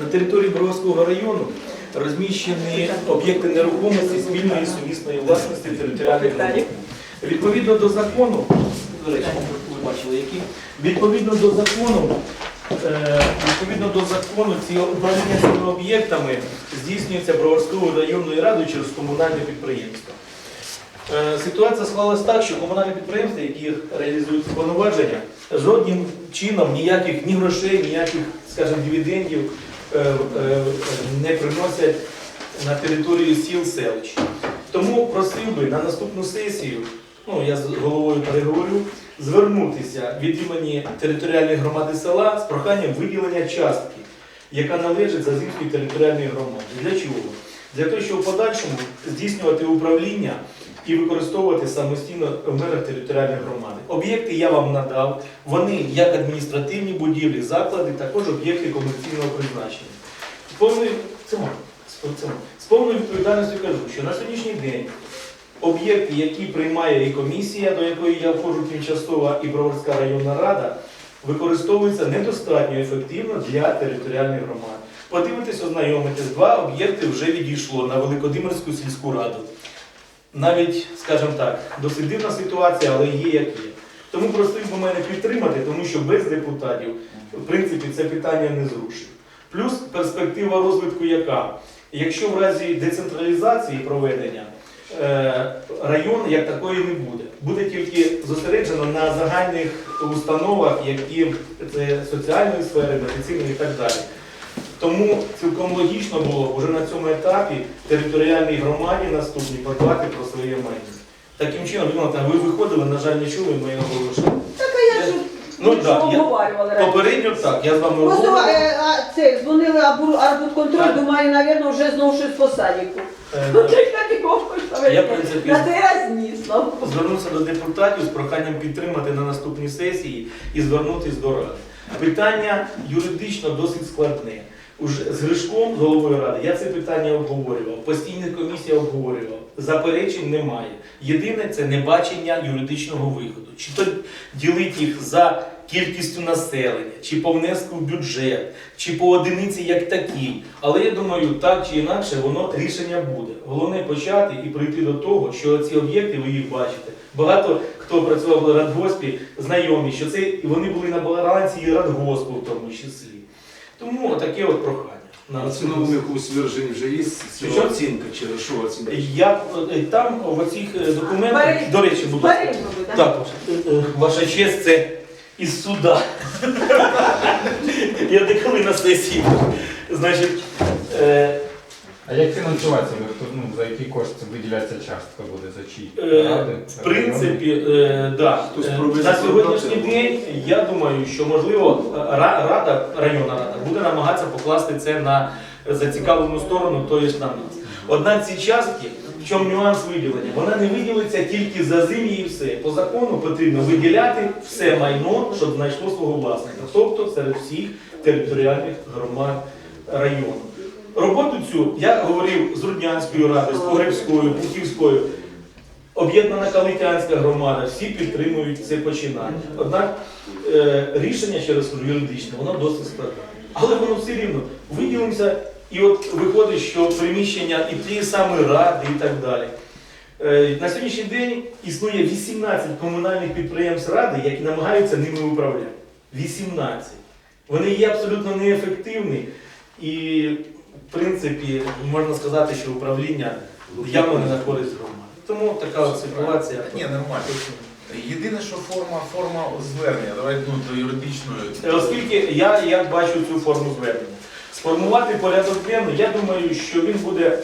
На території Броварського району розміщені об'єкти нерухомості спільної сумісної власності територіальних громад. Відповідно до закону, до речі, ви бачили, які відповідно до закону, е, відповідно до закону, ці управління цими об'єктами здійснюється Броварською районною радою через комунальне підприємство. Е, Ситуація склалась так, що комунальні підприємства, які реалізують повноваження, жодним чином ніяких ні грошей, ніяких, скажімо, дивідендів не приносять на територію сіл селищ. Тому просив би на наступну сесію, ну я з головою переговорю, звернутися від імені територіальної громади села з проханням виділення частки, яка належить Зазимській територіальній громаді. Для чого? Для того, щоб в подальшому здійснювати управління і використовувати самостійно в межах територіальної громади. Об'єкти я вам надав, вони як адміністративні будівлі, заклади, також об'єкти комерційного призначення. З повною, відповідальністю кажу, що на сьогоднішній день об'єкти, які приймає і комісія, до якої я входжу тимчасова, і Броварська районна рада, використовуються недостатньо ефективно для територіальних громад. Подивитись, ознайомитись, два об'єкти вже відійшло на Великодимирську сільську раду. Навіть, скажімо так, досить дивна ситуація, але є як є. Тому просив би мене підтримати, тому що без депутатів, в принципі, це питання не зрушить. Плюс перспектива розвитку яка? Якщо в разі децентралізації проведення е, район як такої не буде. Буде тільки зосереджено на загальних установах, які це соціальної сфери, медицини і так далі. Тому цілком логічно було вже на цьому етапі територіальній громаді наступній подбати про своє майно. Таким чином, ви виходили, на жаль, не чули моє оголошення. Так а я ж Ну, да, я- обговорювали. Попередньо так, я з вами Просто обговорював. е, а, це, дзвонили Арбу- Арбудконтроль, думаю, напевно, вже знову щось по садіку. Е, Ну, так на такого, що Я, принципі, На цей раз ні, слава Звернувся до депутатів з проханням підтримати на наступній сесії і звернутися до ради. Питання юридично досить складне. Уже з Гришком, з головою ради, я це питання обговорював, постійна комісія обговорював. Заперечень немає. Єдине це небачення юридичного виходу. Чи то ділить їх за кількістю населення, чи по внеску в бюджет, чи по одиниці як такій. Але я думаю, так чи інакше воно рішення буде. Головне почати і прийти до того, що ці об'єкти ви їх бачите. Багато хто працював в радгоспі, знайомі, що це вони були на балансі радгоспу в тому числі. Тому таке от прохання. На На цінових усвержень вже є Що? оцінка через що оцінка? Я е, там в оцих е, документах, Бери. до речі, будь ласка. Ви, так? Так, е, е, ваша честь, це із суда. Я деколи на сесії. Значить, е, А як фінансуватися? Ну, за які кошти виділяється частка буде за чиї? Е, Ради? В принципі, е, да. Хтось Е, пробує на сьогоднішній закладати? день я думаю, що можливо ра- рада, районна рада буде намагатися покласти це на зацікавлену сторону, то є на нас. Однак ці частки, в чому нюанс виділення? Вона не виділиться тільки за зимі і все. По закону потрібно виділяти все майно, щоб знайшло свого власника, тобто серед всіх територіальних громад району. Роботу цю я говорив з Руднянською радою, з Погребською, Пухівською. Об'єднана Калитянська громада, всі підтримують це починання. Однак е, рішення, ще раз кажу, юридичне, воно досить складне. Але воно все рівно виділимося, і от виходить, що приміщення і ті самі ради і так далі. Е, на сьогоднішній день існує 18 комунальних підприємств ради, які намагаються ними управляти. 18. Вони є абсолютно неефективні і, в принципі, можна сказати, що управління явно не на користь громади. Тому така от ситуація. Ні, нормально. Єдине, що форма, форма звернення, давай ну, до юридичної. Е, Оскільки я як бачу цю форму звернення. Сформувати порядок денний, я думаю, що він буде,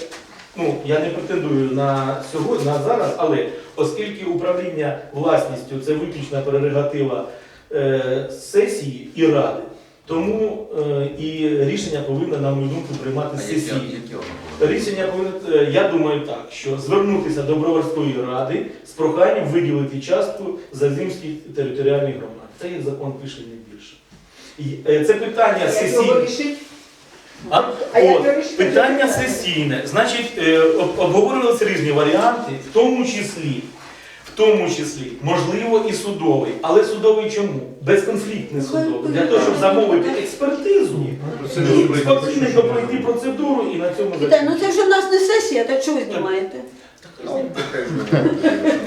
ну я не претендую на сьогодні, на зараз, але оскільки управління власністю це виключна прерогатива е, сесії і ради, тому е, і рішення повинно, на мою думку, приймати було? Рішення повинно, е, я думаю так, що звернутися до Броварської ради з проханням виділити частку Зазимській територіальній громаді. Це як закон пише не більше. І, е, Це питання сесійне. рішить? А? А як От, питання сесійне. Значить, е, об- обговорювалися різні варіанти, в тому числі, тому числі, можливо, і судовий. Але судовий чому? Безконфліктний судовий. Для того, щоб замовити експертизу, і спокійно пройти процедуру і на цьому Віталій, ну це вже в нас не сесія, так чого ви знімаєте?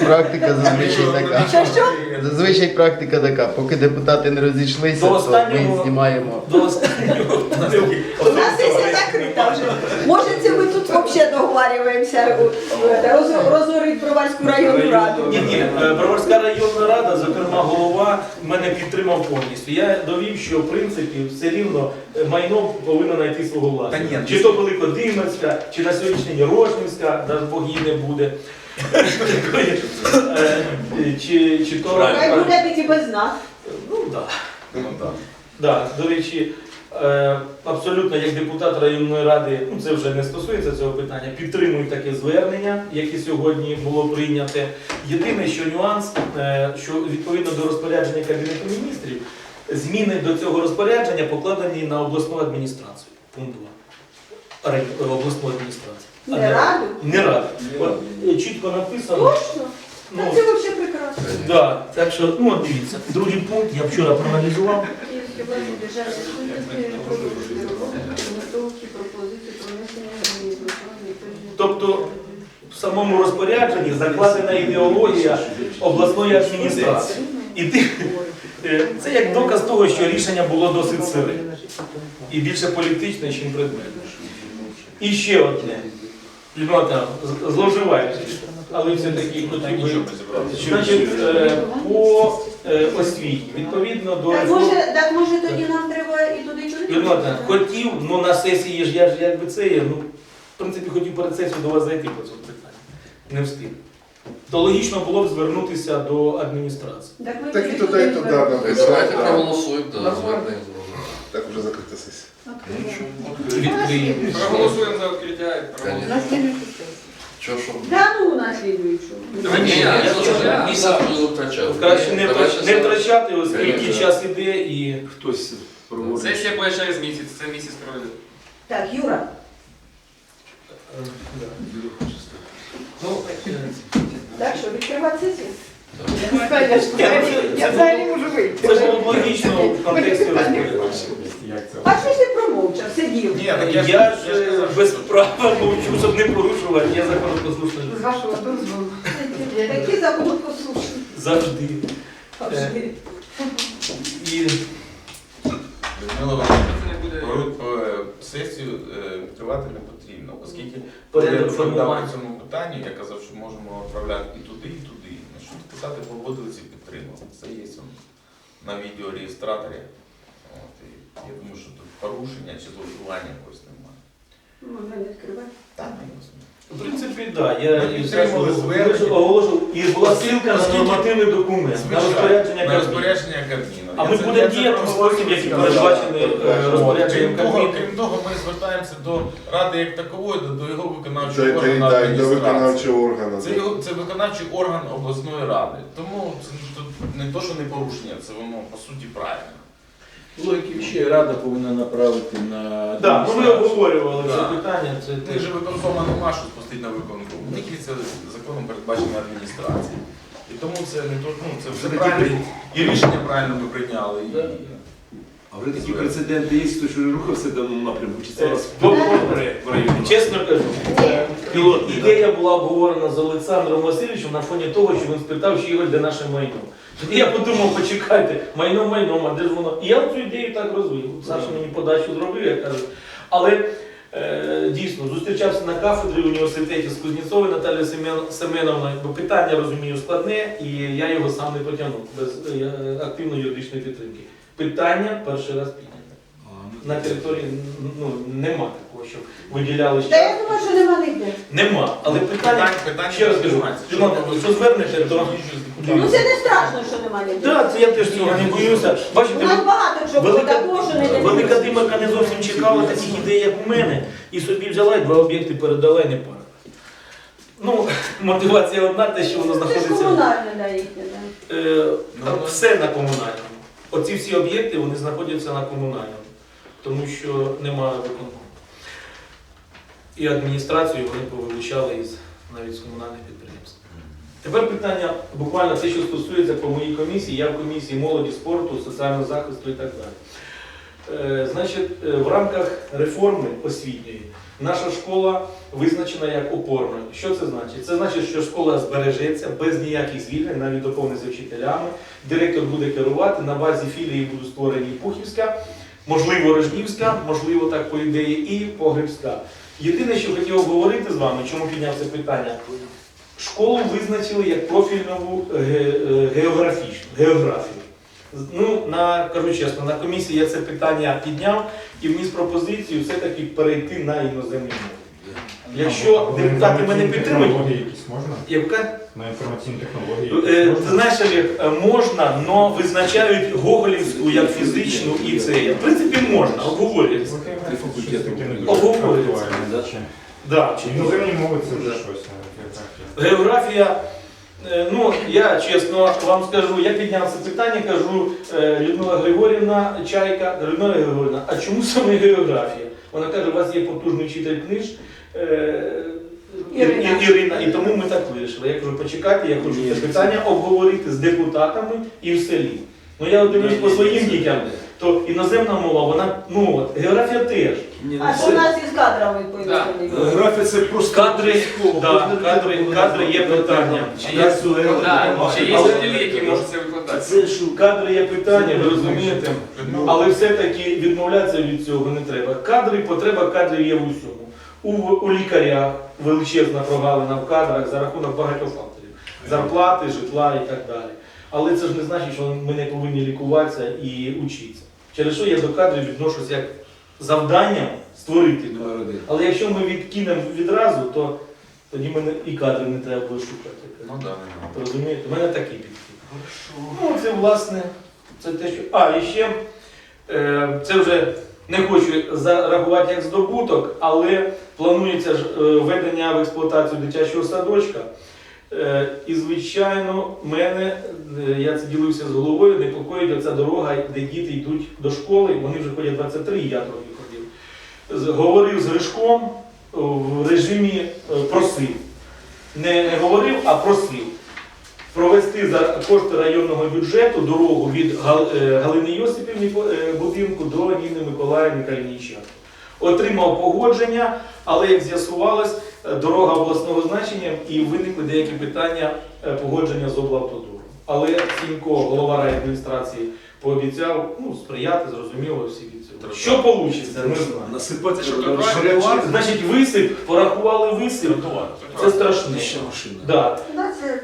Практика зазвичай така. Що, що? Зазвичай практика така. Поки депутати не розійшлися, До то останнього- ми знімаємо. До останнього. У нас сесія закрита вже. Може, це ми тут взагалі договарюємося роз- розорити Броварську районну раду. Ні, ні, е, Броварська районна рада, зокрема голова, мене підтримав повністю. Я довів, що в принципі все рівно е, майно повинно знайти свого власника. Чи то Великодимирська, чи на сьогоднішній день Рожнівська, дай Бог її не буде. Е, Чи, чи то. Хай буде без нас. Ну так. Ну до речі, е, абсолютно як депутат районної ради, ну це вже не стосується цього питання, підтримую таке звернення, яке сьогодні було прийняте. Єдине, що нюанс, е, що відповідно до розпорядження Кабінету міністрів, зміни до цього розпорядження покладені на обласну адміністрацію. Пункт 2. Рай- е, обласну адміністрацію. А Не раду? Не раду. От, е, чітко написано. Точно? Ну, це взагалі прекрасно. да, так що, ну от дивіться, другий пункт я вчора проаналізував. Київської області державної служби продовжити роботу, підготовки пропозиції про внесення змін до. Тобто в самому розпорядженні закладена ідеологія обласної адміністрації. І ти, е, це як доказ того, що рішення було досить сире. І більше політичне, ніж предметне. І ще одне. Людмила зловживаючи, але все-таки би. Значить, е, по е, освіті, відповідно до Так може, так може тоді нам треба і туди і туди? Людмила хотів, ну на сесії ж я ж якби це є, ну, в принципі, хотів перед сесією до вас зайти по цьому питанню. Не встиг. То логічно було б звернутися до адміністрації. Так, ми Так і туди і туди туди. звернемо. Давайте проголосуємо, да, звернення зробимо. Так вже закрита сесія. Відкриємо. Проголосуємо за відкриття і проголосуємо. Що? Да ну на слідуючу. Та ні, я вже місяць буду втрачати. Краще не, Давайте втрач- не втрачати, оскільки Конечно. час іде і. Хтось проводить. Сесія буде через місяць, це місяць проведе. Так, Юра. е, да. Ну, Так що, відкривати сесію? Це- Я взагалі можу вийти. Це ж логічно в контексті. Як це? А що ж ти промовчав, сидів? Ні, так я ж Я ж я ж е, казав, без права мовчу, щоб не порушувати, я законопослушний вашого дозволу. Такі закон послушні. завжди. Завжди. І Людмила буде. Ворот, е, Сесію е, відкривати не потрібно, оскільки Порядок я формування. по цьому питанню, я казав, що можемо відправляти і туди, і туди. Ну, що депутати погодилися і підтримали. Це є он на відеореєстраторі. От, і я думаю, що тут порушення чи зловживання якогось немає. Можна не відкривати. Так, не розумію. В принципі, так. Да. Я Ми підтримали я звернення. оголошував, і була ссылка на Оскільки- нормативний документ, на розпорядження на Кабміну. розпорядження Кабміну. А Я ми це- будемо я це діяти в спосіб, який сказав. передбачений е, розпорядженням Крім того, Кабміну. крім того, ми звертаємося до ради як такової, до, до його виконавчого це, органу да, до адміністрації. виконавчого органу. Це, його, це виконавчий орган обласної ради. Тому це тут не то, що не порушення, це воно по суті правильно. Логіки ще рада повинна направити на Так, ну ми обговорювали Да. це питання. Це них же виконкома нема, що спустити на виконком. Є це законом передбачена адміністрація. І тому це не то, ну, це все правильно. І рішення правильно ми прийняли. І... А вже такі прецеденти є, хто що рухався в даному напрямку, чи це Е, вас добре. в районі? Чесно кажу, е, пілот, ідея була обговорена з Олександром Васильовичем на фоні того, що він спитав, чи Ігор, де наше майно. Я подумав, почекайте, майно майном, а де ж воно? І я цю ідею так розвив. Саша мені подачу зробив, я кажу. Але е, дійсно зустрічався на кафедрі в університеті з Кузнєцовою Наталією Семен- Семеновною, бо питання розумію складне, і я його сам не потягнув без е, активної юридичної підтримки. Питання перший раз підняте. На території ну, нема такого, що виділяли Та я думаю, що нема ніде. Нема. Але питання, Питання, питання ще раз кажу. Димон, що звернете, то Ну це не страшно, що нема ніде. так, це я теж цього не боюся. У Бачите, нас багато чого велика, такого, що не велика димарка не зовсім чекала таких ідей, як у мене, і собі взяла і два об'єкти передала і не пара. Ну, мотивація одна, те, що воно Це ж знаходиться. комунальне, да, їхнє, да. Е, Ну, там ну. все на комунальному. Оці всі об'єкти вони знаходяться на комунальному, тому що немає виконкому. І адміністрацію вони повилучали із навіть з комунальних підприємств. Тепер питання буквально те, що стосується по моїй комісії. Я в комісії молоді, спорту, соціального захисту і так далі. Е, Значить, е, в рамках реформи освітньої наша школа визначена як опорна. Що це значить? Це значить, що школа збережеться без ніяких звільнень, навіть доповниться вчителями. Директор буде керувати. На базі філії будуть створені Пухівська, можливо, Рожнівська, можливо, так по ідеї, і Погребська. Єдине, що хотів обговорити з вами, чому підняв це питання. Школу визначили як профільну е, географічну географію. Ну, на, кажу чесно, на комісії я це питання підняв і вніс пропозицію все-таки перейти на іноземні мови. Якщо депутати мене підтримують, яка На інформаційні технології Е, Ти знаєш, Олег, е, можна, але визначають Гоголівську як фізичну і це. В принципі, можна, обговорюється. Окей, щось таке не дуже Обговорюється. актуальне, да? чи- іноземні мови це вже щось. географія. Географія, е, ну я чесно вам скажу, я підняв це питання, кажу е, Людмила Григорівна Чайка, Людмила Григорівна, а чому саме географія? Вона каже, у вас є потужний вчитель книж. е, Ірина. І- Ірина, і тому ми так вирішили. Я кажу, почекайте, я хочу це питання обговорити з депутатами і в селі. Ну я дивлюсь по своїм дітям, то іноземна мова, вона, ну от, географія теж. Ні, ну А що у нас із кадрами відповідальні? Географія це просто Кадри, да, кадри, кадри є питання. Чи є, да, чи є вчителі, які можуть це викладати? Це? Кадри є питання, ви розумієте? Але все-таки відмовлятися від цього не треба. Кадри, потреба кадрів є в усьому. У, у лікарях величезна прогалина в кадрах за рахунок багатьох факторів. Зарплати, житла і так далі. Але це ж не значить, що ми не повинні лікуватися і учитися. Через що я до кадрів відношусь як завданням створити. Народи. Але якщо ми відкинемо відразу, то тоді мене і кадри не треба буде шукати. Ну да, не Розумієте? У мене такий підхід. Ну, це власне, це те, що. А, і ще е, це вже не хочу зарахувати як здобуток, але планується ж е, введення в експлуатацію дитячого садочка. Е, і, звичайно, мене, е, я це ділився з головою, непокоїть оця дорога, де діти йдуть до школи, вони вже ходять 23, я трохи ходив. Говорив з Гришком в режимі просив. Не, говорив, а просив провести за кошти районного бюджету дорогу від Галини Йосипівни е, будинку до Ніни Миколаївни Калініча. Отримав погодження, але як з'ясувалось, е, дорога обласного значення і виникли деякі питання е, погодження з облавтодором. Але Сінько, голова райадміністрації, пообіцяв ну, сприяти, зрозуміло, всі від цього. Що вийде, не знаю. Насипати, що, щоб. Значить, висип, порахували висип. Це страшне. Ще машина. Да.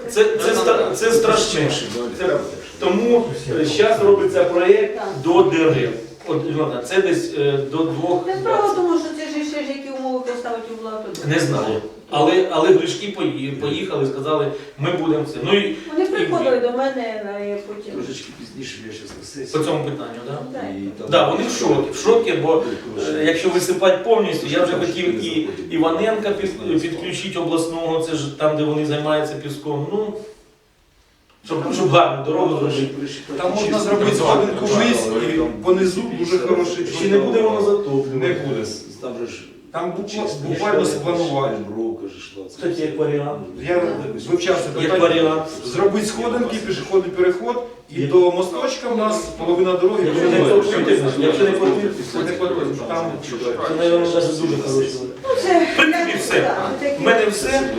Це, це, стра- це страшне. Це- Тому зараз робиться проєкт до дерев. От, Ілона, це десь е, до двох. Не справа в тому, що це ж ще ж які умови поставити у владу. Не знаю. Але, але гришки пої- поїхали, сказали, ми будемо це. Ну і Вони приходили до мене на потім. Трошечки пізніше, я зараз на по цьому питанню, так? Да? Так. Да, вони в шокі, в шокі, бо е, якщо висипати повністю, я вже хотів і Іваненка під, підключити обласного, це ж там, де вони займаються піском. Ну, щоб, щоб гарну дорогу зробити. Там можна зробити сходинку вниз і понизу дуже хороший. Чи не буде воно затоплено? Не буде. Там же ж Там буква- буквально спланувати. Бровка ж йшла. Кстати, як варіант. Я вивчав це Як питання. варіант. Зробити сходинки, пішохідний переход, і до мосточка в нас половина дороги Якщо не потрібно, якщо не потрібно, Не потрібно. Там це, мабуть, навіть дуже хороший. Ну, це, В принципі, все. У мене все.